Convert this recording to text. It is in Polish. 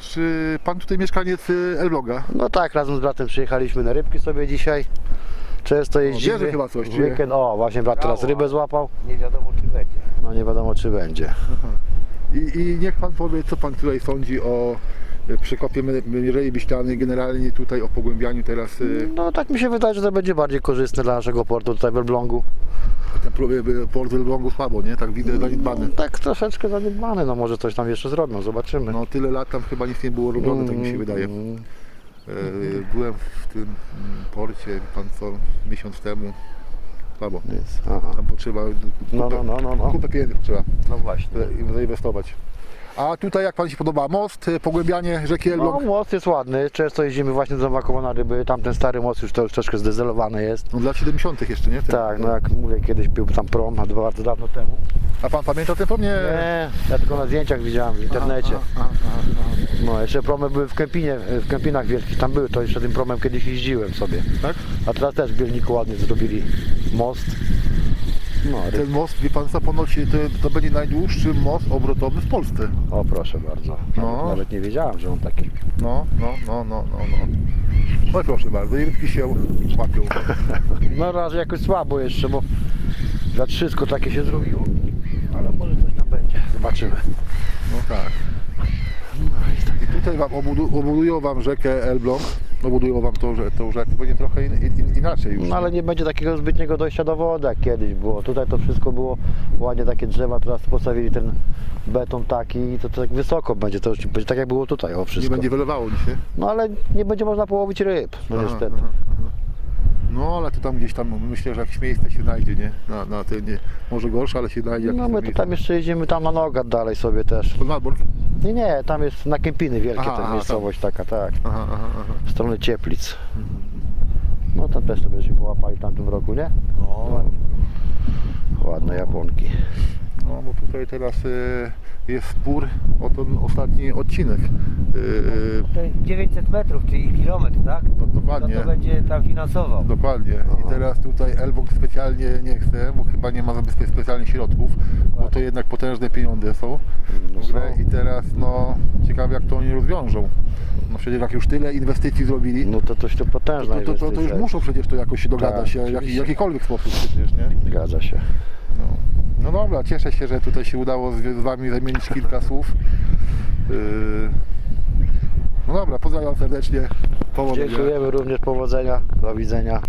czy pan tutaj mieszkaniec y, Elbloga? No tak, razem z bratem przyjechaliśmy na rybki sobie dzisiaj. Często jeździmy. bierze chyba coś, W czy nie? weekend, o, właśnie brat teraz rybę złapał. Nie wiadomo czy będzie. No nie wiadomo czy będzie. I, I niech pan powie, co pan tutaj sądzi o y, przekopie Me- Mierzei Wiślanej, generalnie tutaj o pogłębianiu teraz y, No tak mi się wydaje, że to będzie bardziej korzystne dla naszego portu tutaj w Elblągu. Port Elblągu słabo, nie? Tak widzę zaniedbany. Tak troszeczkę zaniedbany, no może coś tam jeszcze zrobią, zobaczymy. No tyle lat tam chyba nic nie było robione, tak mi się wydaje. Mm, Y, Byłem w tym mm, porcie, pan co, miesiąc temu. Słabo. Jest, aha. Tam potrzeba No, kupę, no, no, no, no. kupę pieniędzy trzeba No właśnie. y, zainwestować. A tutaj jak pan się podoba? Most, y, pogłębianie rzeki No, Elbląg? most jest ładny, często jeździmy właśnie do Makowa na ryby, tamten stary most już to już troszkę zdezelowany jest. No dla 70 jeszcze, nie? Ten- Tak, no jak mówię, kiedyś był tam prom, a dwa bardzo dawno temu. A pan pamięta ten prom? Nie. Nie, ja tylko na zdjęciach widziałem w internecie. Aha, aha, aha. No, jeszcze promy były w Kępinie, w Kępinach Wielkich, tam były, to jeszcze tym promem kiedyś jeździłem sobie. Tak? A teraz też w Bielniku ładnie zrobili most. No, ryb. Ten most, wie pan co, ponoć to, to będzie najdłuższy most obrotowy w Polsce. O proszę bardzo. No. Nawet, nie wiedziałem, że on taki. No, no, no, no, no, no. No i proszę bardzo, i rybki się łapią. No razie jakoś słabo jeszcze, bo za wszystko takie się zrobiło. Ale może coś tam będzie. Zobaczymy. No tak. I tutaj wam obudu, obudują wam rzekę Elbląg. Obudują wam tą, że- tą rzekę, będzie trochę in, in, inaczej już. No ale nie będzie takiego zbytniego dojścia do wody jak kiedyś było. Tutaj to wszystko było ładnie takie drzewa, teraz postawili ten beton taki i to, to tak wysoko będzie, to już będzie tak jak było tutaj, o Nie wszystko. będzie wylewało nic, nie? No ale nie będzie można połowić ryb, no Aha, niestety. aha, aha. No ale to tam gdzieś tam myślę, że jakieś miejsce się znajdzie, nie? Na, na nie może gorsze, ale się znajdzie No my to tam jeszcze jeździmy tam na Nogat dalej sobie też. Pod? Nie, nie, tam jest na Kępiny wielkie Aha, ta aha, miejscowość taka, tak. Aha, aha, aha. W stronę Cieplic. No tam też sobie się połapali w tamtym roku, nie? No, Ładne Japonki. No bo tutaj teraz y, jest spór o ten ostatni odcinek. Y, to jest 900 metrów, czyli kilometr, tak? no, dokładnie. No to będzie tam finansował. Dokładnie. I teraz tutaj Elbląg specjalnie nie chce, bo chyba nie ma zabezpie- specjalnych środków, bo to jednak potężne pieniądze są No i teraz no ciekawe jak to oni rozwiążą. No przecież jak już tyle inwestycji zrobili, No to coś to potężna to, to, to, to już muszą przecież to jakoś się dogadać, Tak, w jakikolwiek sposób przecież, nie? Zgadza się. Dobra, cieszę się, że tutaj się udało z, z Wami zamienić kilka słów. Yy... No dobra, pozdrawiam serdecznie. Powodzenia. Dziękujemy również, powodzenia, do widzenia.